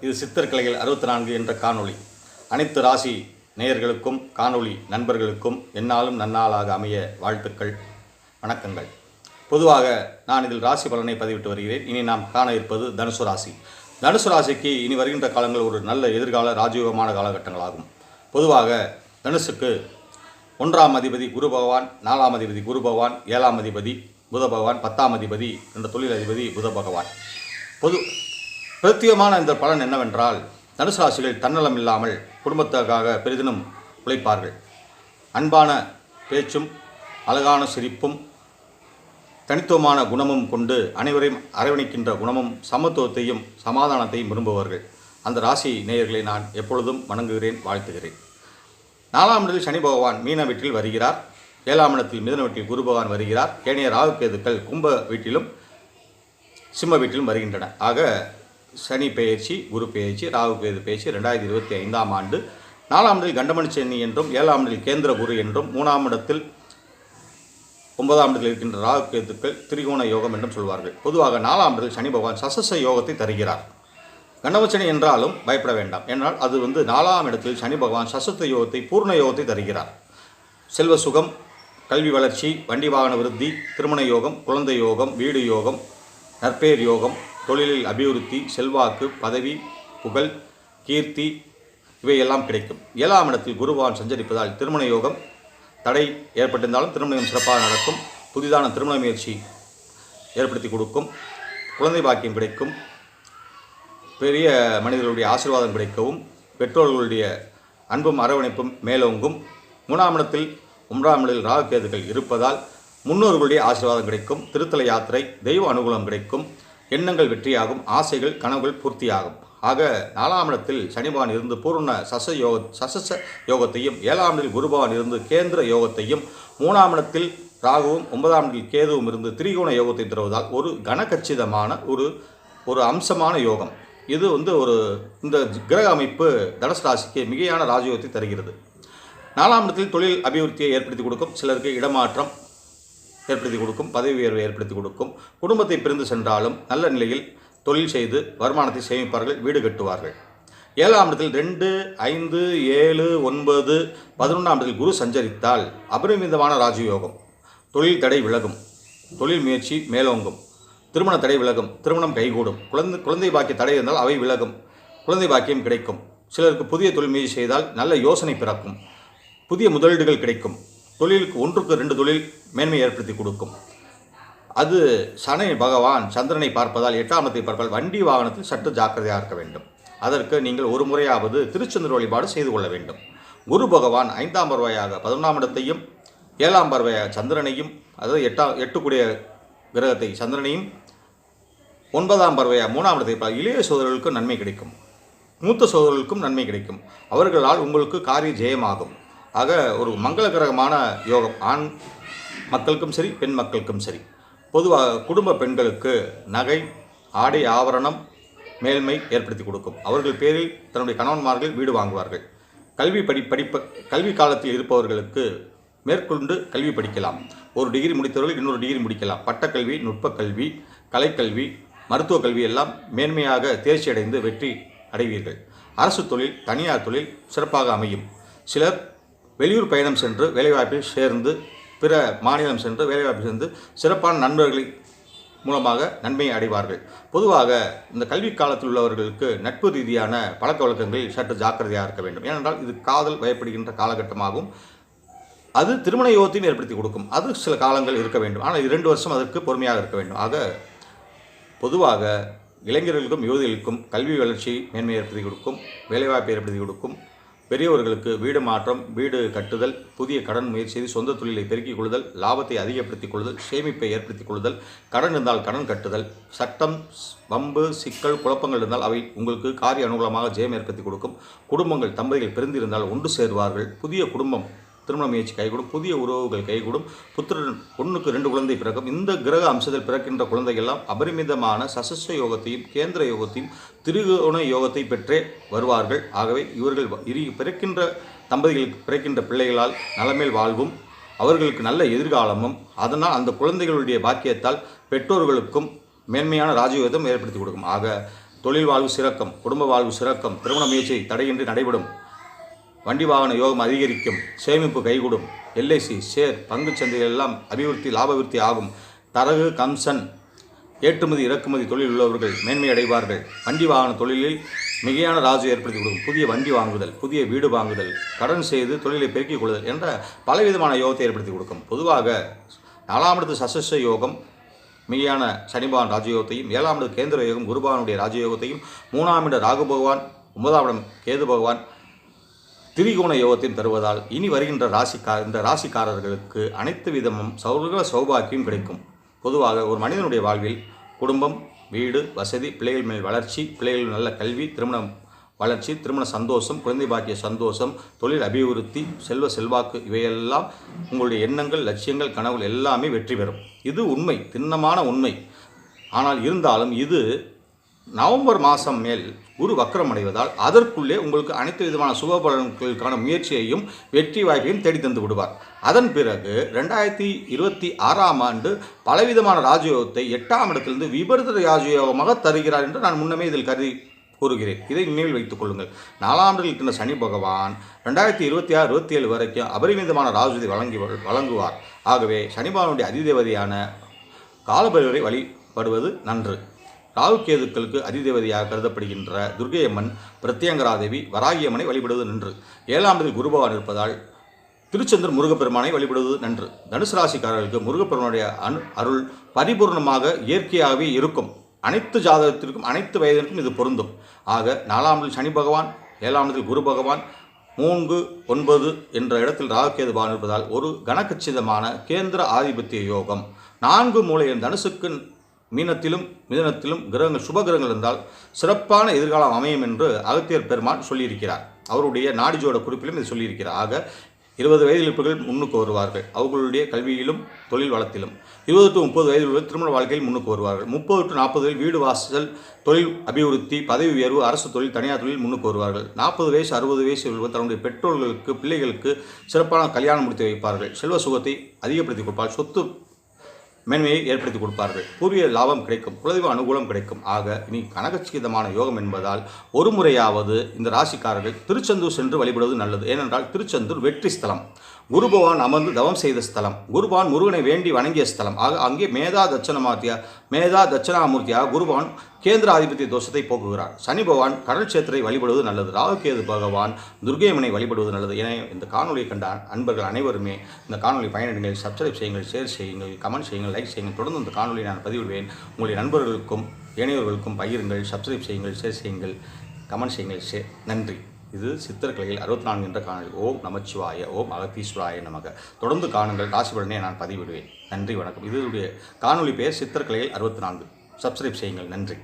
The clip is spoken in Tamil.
இது சித்திரக்கலைகள் அறுபத்தி நான்கு என்ற காணொளி. அனைத்து ராசி நேயர்களுக்கும் காணொளி நண்பர்களுக்கும் என்னாலும் நன்னாளாக அமைய வாழ்த்துக்கள் வணக்கங்கள். பொதுவாக நான் இதில் ராசி பலனை பதிவிட்டு வருகிறேன். இனி நாம் காண இருப்பது தனுசு ராசி. தனுசு ராசிக்கு இனி வருகின்ற காலங்கள் ஒரு நல்ல எதிர்கால ராஜயோகமான காலகட்டங்களாகும். பொதுவாக தனுசுக்கு ஒன்றாம் அதிபதி குரு பகவான் நாலாம் அதிபதி குரு பகவான் ஏழாம் அதிபதி புத பகவான் பத்தாம் அதிபதி என்ற தொழில் அதிபதி புத பகவான். பொது பிரத்தியமான இந்த பலன் என்னவென்றால் தனுசு ராசிகள் தன்னலம் இல்லாமல் குடும்பத்துக்காக பெரிதினும் உழைப்பார்கள். அன்பான பேச்சும் அழகான சிரிப்பும் தனித்துவமான குணமும் கொண்டு அனைவரையும் அரவணைக்கின்ற குணமும் சமத்துவத்தையும் சமாதானத்தையும் விரும்புவார்கள் அந்த ராசி நேயர்களை நான் எப்பொழுதும் வணங்குகிறேன் வாழ்த்துகிறேன். நாலாம் இடத்தில் சனி பகவான் மீன வீட்டில் வருகிறார். ஏழாம் இடத்தில் மிதன வீட்டில் குரு பகவான் வருகிறார். ஏனைய ராகு கேதுக்கள் கும்ப வீட்டிலும் சிம்ம வீட்டிலும் வருகின்றன ஆக சனி பெயர்ச்சி குரு பெயர்ச்சி ராகு கேது பெயர்ச்சி ரெண்டாயிரத்தி இருபத்தி ஐந்தாம் ஆண்டு. நாலாம் இடத்தில் கண்டமணி சனி என்றும் ஏழாம் இடத்தில் கேந்திர குரு என்றும் மூணாம் இடத்தில் ஒன்பதாம் இடத்தில் இருக்கின்ற ராகு கேத்துக்கள் திரிகோண யோகம் என்றும் சொல்வார்கள். பொதுவாக நாலாம் இடத்தில் சனி பகவான் சசச யோகத்தை தருகிறார். கண்டமச்சனி என்றாலும் பயப்பட வேண்டாம். ஏன்னால் அது வந்து நாலாம் இடத்தில் சனி பகவான் சசத்த யோகத்தை பூர்ண யோகத்தை தருகிறார். செல்வ சுகம் கல்வி வளர்ச்சி வண்டி வாகன விருத்தி திருமண யோகம் குழந்தை யோகம் வீடு யோகம் நற்பேர் யோகம் தொழிலில் அபிவிருத்தி செல்வாக்கு பதவி புகழ் கீர்த்தி இவையெல்லாம் கிடைக்கும். ஏழாம் இடத்தில் குருவான் சஞ்சரிப்பதால் திருமண யோகம் தடை ஏற்பட்டிருந்தாலும் திருமணம் சிறப்பாக நடக்கும். புதிதான திருமண முயற்சி ஏற்படுத்தி கொடுக்கும். குழந்தை பாக்கியம் கிடைக்கும். பெரிய மனிதர்களுடைய ஆசீர்வாதம் கிடைக்கவும் பெற்றோர்களுடைய அன்பும் அரவணைப்பும் மேலோங்கும். மூணாம் இடத்தில் ஒன்றாம் இடத்தில் ராகுகேதுகள் இருப்பதால் முன்னோர்களுடைய ஆசீர்வாதம் கிடைக்கும். திருத்தல யாத்திரை தெய்வ அனுகூலம் கிடைக்கும். எண்ணங்கள் வெற்றியாகும் ஆசைகள் கனவுகள் பூர்த்தியாகும். ஆக நாலாம் இடத்தில் சனிபகவான் இருந்து பூர்ண சச யோக சசச யோகத்தையும் ஏழாம் இடத்தில் குருபகவான் இருந்து கேந்திர யோகத்தையும் மூணாம் இடத்தில் ராகுவும் ஒன்பதாம் இடத்தில் கேதுவும் இருந்து திரிகோண யோகத்தை தருவதால் ஒரு கனகச்சிதமான ஒரு ஒரு அம்சமான யோகம். இது வந்து ஒரு இந்த கிரக அமைப்பு தனுசு ராசிக்கு மிகையான ராஜயோகத்தை தருகிறது. நாலாம் இடத்தில் தொழில் அபிவிருத்தியை ஏற்படுத்தி கொடுக்கும். சிலருக்கு இடமாற்றம் ஏற்படுத்தி கொடுக்கும் பதவி உயர்வை ஏற்படுத்தி கொடுக்கும். குடும்பத்தை பிரிந்து சென்றாலும் நல்ல நிலையில் தொழில் செய்து வருமானத்தை சேமிப்பார்கள் வீடு கட்டுவார்கள். ஏழாம் இடத்தில் ரெண்டு ஐந்து ஏழு ஒன்பது பதினொன்றாம் இடத்தில் குரு சஞ்சரித்தால் அபரிமிதமான ராஜயோகம். தொழில் தடை விலகும். தொழில் முயற்சி மேலோங்கும். திருமண தடை விலகும். திருமணம் கைகூடும். குழந்தை குழந்தை பாக்கிய தடை இருந்தால் அவை விலகும். குழந்தை பாக்கியம் கிடைக்கும். சிலருக்கு புதிய தொழில் முயற்சி செய்தால் நல்ல யோசனை பிறக்கும். புதிய முதலீடுகள் கிடைக்கும். தொழிலுக்கு ஒன்றுக்கு ரெண்டு தொழில் மேன்மை ஏற்படுத்தி கொடுக்கும். அது சனி பகவான் சந்திரனை பார்ப்பதால் எட்டாமத்தை பார்ப்பதால் பார்ப்பால் வண்டி வாகனத்தில் சற்று ஜாக்கிரதையாக இருக்க வேண்டும். அதற்கு நீங்கள் ஒரு முறையாவது திருச்செந்தூர் வழிபாடு செய்து கொள்ள வேண்டும். குரு பகவான் ஐந்தாம் பருவாயாக பதினொன்றாம் இடத்தையும் ஏழாம் பருவாயாக சந்திரனையும் அதாவது எட்டாம் எட்டுக்குடைய கிரகத்தை சந்திரனையும் ஒன்பதாம் பருவையாக மூணாம் இடத்தை பார்த்தால் இளைய சோதரர்களுக்கும் நன்மை கிடைக்கும். மூத்த சோதரர்களுக்கும் நன்மை கிடைக்கும். அவர்களால் உங்களுக்கு காரிய ஜெயமாகும். ஆக ஒரு மங்களகரமான யோகம். ஆண் மக்களுக்கும் சரி பெண் மக்களுக்கும் சரி. பொதுவாக குடும்ப பெண்களுக்கு நகை ஆடை ஆவரணம் மேல்மை ஏற்படுத்தி கொடுக்கும். அவர்கள் பேரில் தன்னுடைய கணவன்மார்கள் வீடு வாங்குவார்கள். கல்வி படி படிப்ப கல்வி காலத்தில் இருப்பவர்களுக்கு மேற்கொண்டு கல்வி படிக்கலாம். ஒரு டிகிரி முடித்தவர்கள் இன்னொரு டிகிரி முடிக்கலாம். பட்டக்கல்வி நுட்பக்கல்வி கலைக்கல்வி மருத்துவக் கல்வி எல்லாம் மேன்மையாக தேர்ச்சி அடைந்து வெற்றி அடைவீர்கள். அரசு தொழில் தனியார் தொழில் சிறப்பாக அமையும். சிலர் வெளியூர் பயணம் சென்று வேலைவாய்ப்பில் சேர்ந்து பிற மாநிலம் சென்று வேலைவாய்ப்பில் சேர்ந்து சிறப்பான நண்பர்களை மூலமாக நன்மையை அடைவார்கள். பொதுவாக இந்த கல்வி காலத்தில் உள்ளவர்களுக்கு நட்பு ரீதியான பழக்க வழக்கங்களில் சற்று ஜாக்கிரதையாக இருக்க வேண்டும். ஏனென்றால் இது காதல் வயப்படுகின்ற காலகட்டமாகும். அது திருமண யோகத்தையும் ஏற்படுத்தி கொடுக்கும். அது சில காலங்கள் இருக்க வேண்டும். ஆனால் இரண்டு வருஷம் அதற்கு பொறுமையாக இருக்க வேண்டும். ஆக பொதுவாக இளைஞர்களுக்கும் யுவதிகளுக்கும் கல்வி வளர்ச்சி மேன்மை ஏற்படுத்தி கொடுக்கும் வேலைவாய்ப்பை ஏற்படுத்தி கொடுக்கும் பெரியவர்களுக்கு வீடு மாற்றம் வீடு கட்டுதல் புதிய கடன் முயற்சி செய்து சொந்த தொழிலை பெருக்கிக் கொள்ளுதல் லாபத்தை அதிகப்படுத்திக் கொள்ளுதல் சேமிப்பை ஏற்படுத்திக் கொள்ளுதல் கடன் இருந்தால் கடன் கட்டுதல் சட்டம் வம்பு சிக்கல் குழப்பங்கள் இருந்தால் அவை உங்களுக்கு காரிய அனுகூலமாக ஜெயம் ஏற்படுத்தி கொடுக்கும். குடும்பங்கள் தம்பதிகள் பிரிந்திருந்தால் ஒன்று சேர்வார்கள். புதிய குடும்பம் திருமண முயற்சி கைகூடும் புதிய உறவுகள் கைகூடும் புத்திரன் ஒன்றுக்கு ரெண்டு குழந்தை பிறக்கும். இந்த கிரக அம்சத்தில் பிறக்கின்ற குழந்தைகள்லாம் அபரிமிதமான சசஸ்வ யோகத்தையும் கேந்திர யோகத்தையும் திருகோண யோகத்தை பெற்றே வருவார்கள். ஆகவே இவர்கள் இரு பிறக்கின்ற தம்பதிகளுக்கு பிறக்கின்ற பிள்ளைகளால் நலமேல் வாழ்வும் அவர்களுக்கு நல்ல எதிர்காலமும் அதனால் அந்த குழந்தைகளுடைய பாக்கியத்தால் பெற்றோர்களுக்கும் மேன்மையான ராஜயோகத்தையும் ஏற்படுத்தி கொடுக்கும். ஆக தொழில் வாழ்வு சிறக்கம் குடும்ப வாழ்வு சிறக்கம் திருமண முயற்சி தடையின்றி நடைபெறும். வண்டி வாகன யோகம் அதிகரிக்கும் சேமிப்பு கைகூடும். எல்ஐசி ஷேர் பங்குச் சந்தைகள் எல்லாம் அபிவிருத்தி லாபவிருத்தி ஆகும். தரகு கம்சன் ஏற்றுமதி இறக்குமதி தொழில் உள்ளவர்கள் மேன்மை அடைவார்கள். வண்டி வாகன தொழிலில் மிகையான ராஜு ஏற்படுத்தி கொடுக்கும். புதிய வண்டி வாங்குதல் புதிய வீடு வாங்குதல் கடன் செய்து தொழிலை பெருக்கிக் கொள்ளுதல் என்ற பலவிதமான யோகத்தை ஏற்படுத்தி கொடுக்கும். பொதுவாக நாலாம் இடத்து சசஸ்வ யோகம் மிகையான சனிபகவான் ராஜயோகத்தையும் ஏழாம் இடம் கேந்திர யோகம் குருபகவானுடைய ராஜயோகத்தையும் மூணாம் இடம் ராகு பகவான் ஒன்பதாம் இடம் கேது பகவான் திரிகோண யோகத்தையும் தருவதால் இனி வருகின்ற ராசிக்கா இந்த ராசிக்காரர்களுக்கு அனைத்து விதமும் சௌகர சௌபாக்கியம் கிடைக்கும். பொதுவாக ஒரு மனிதனுடைய வாழ்வில் குடும்பம் வீடு வசதி பிள்ளைகள் மேல் வளர்ச்சி பிள்ளைகள் நல்ல கல்வி திருமணம் வளர்ச்சி திருமண சந்தோஷம் குழந்தை பாக்கிய சந்தோஷம் தொழில் அபிவிருத்தி செல்வ செல்வாக்கு இவையெல்லாம் உங்களுடைய எண்ணங்கள் லட்சியங்கள் கனவுகள் எல்லாமே வெற்றி பெறும். இது உண்மை திண்ணமான உண்மை. ஆனால் இருந்தாலும் இது நவம்பர் மாதம் மேல் குரு வக்கரம் அடைவதால் அதற்குள்ளே உங்களுக்கு அனைத்து விதமான சுப பலன்களுக்கான முயற்சியையும் வெற்றி வாய்ப்பையும் தேடி தந்து விடுவார். அதன் பிறகு ரெண்டாயிரத்தி இருபத்தி ஆறாம் ஆண்டு பலவிதமான ராஜயோகத்தை எட்டாம் இடத்திலிருந்து விபரீத ராஜயோகமாக தருகிறார் என்று நான் முன்னமே இதில் கருதி கூறுகிறேன். இதை நினைவில் வைத்துக் கொள்ளுங்கள். நாலாம் ஆண்டில் இருக்கின்ற சனி பகவான் ரெண்டாயிரத்தி இருபத்தி ஆறு இருபத்தி ஏழு வரைக்கும் அபரிமிதமான ராஜுதி வழங்கி வழங்குவார். ஆகவே சனி பகவானுடைய அதிதேவதியான காலபைரவரை வழிபடுவது நன்று. ராகு கேதுக்களுக்கு அதிதேவதையாக கருதப்படுகின்ற துர்கையம்மன் பிரத்யங்கராதேவி வராகியம்மனை வழிபடுவது நன்று. ஏழாம் குருபவான் இருப்பதால் திருச்செந்தூர் முருகப்பெருமானை வழிபடுவது நன்று. தனுசு ராசிக்காரர்களுக்கு முருகப்பெருமானுடைய அனு அருள் பரிபூர்ணமாக இயற்கையாகவே இருக்கும். அனைத்து ஜாதகத்திற்கும் அனைத்து வயதிற்கும் இது பொருந்தும். ஆக நாலாம் சனி பகவான் ஏழாம் குரு பகவான் மூன்று ஒன்பது என்ற இடத்தில் ராகுகேது பகவான் இருப்பதால் ஒரு கனகச்சிதமான கேந்திர ஆதிபத்திய யோகம். நான்கு மூலையின் தனுசுக்கு மீனத்திலும் மிதனத்திலும் கிரகங்கள் சுப கிரகங்கள் இருந்தால் சிறப்பான எதிர்காலம் அமையும் என்று அகத்தியர் பெருமான் சொல்லியிருக்கிறார். அவருடைய நாடிஜோட குறிப்பிலும் இது சொல்லியிருக்கிறார். ஆக இருபது வயதில் இருப்பவர்கள் முன்னுக்கு வருவார்கள். அவர்களுடைய கல்வியிலும் தொழில் வளத்திலும் இருபது டு முப்பது வயதில் உள்ள திருமண வாழ்க்கையில் முன்னுக்கு வருவார்கள். முப்பது டு நாற்பது வயதில் வீடு வாசல் தொழில் அபிவிருத்தி பதவி உயர்வு அரசு தொழில் தனியார் தொழில் முன்னுக்கு வருவார்கள். நாற்பது வயசு அறுபது வயசு தன்னுடைய பெற்றோர்களுக்கு பிள்ளைகளுக்கு சிறப்பான கல்யாணம் முடித்து வைப்பார்கள். செல்வ சுகத்தை அதிகப்படுத்தி கொடுப்பார். சொத்து மேன்மையை ஏற்படுத்தி கொடுப்பார்கள். பூர்வீக லாபம் கிடைக்கும் குலதெய்வ அனுகூலம் கிடைக்கும். ஆக இனி கனகச்சிகிதமான யோகம் என்பதால் ஒரு முறையாவது இந்த ராசிக்காரர்கள் திருச்செந்தூர் சென்று வழிபடுவது நல்லது. ஏனென்றால் திருச்செந்தூர் வெற்றி ஸ்தலம். குருபவான் அமர்ந்து தவம் செய்த ஸ்தலம். குருபான் முருகனை வேண்டி வணங்கிய ஸ்தலம். ஆக அங்கே மேதா தட்சணமாத்திய மேதா தட்சிணாமூர்த்தியாக குருபவான் கேந்திர ஆதிபத்திய தோஷத்தை போக்குகிறார். சனி பகவான் கடல் சேத்திரை வழிபடுவது நல்லது. ராகுகேது பகவான் துர்கையம்மனை வழிபடுவது நல்லது. என இந்த காணொலியை கண்ட அன்பர்கள் அனைவருமே இந்த காணொலி பயனடைங்கள் சப்ஸ்கிரைப் செய்யுங்கள் ஷேர் செய்யுங்கள் கமெண்ட் செய்யுங்கள் லைக் செய்யுங்கள். தொடர்ந்து இந்த காணொலியை நான் பதிவிடுவேன். உங்களுடைய நண்பர்களுக்கும் இணையவர்களுக்கும் பகிருங்கள். சப்ஸ்கிரைப் செய்யுங்கள் ஷேர் செய்யுங்கள் கமெண்ட் செய்யுங்கள். ஷேர் நன்றி. இது சித்தர்கலையில் அறுபத்தி நான்கு என்ற காணொலி ஓம் நமச்சிவாய ஓம் அகத்தீஸ்வராய நமக. தொடர்ந்து காணுங்கள். ராசிபலனை நான் பதிவிடுவேன். நன்றி வணக்கம். இதனுடைய காணொலி பெயர் சித்தர்கலையில் அறுபத்தி நான்கு சப்ஸ்கிரைப் செய்யுங்கள். நன்றி.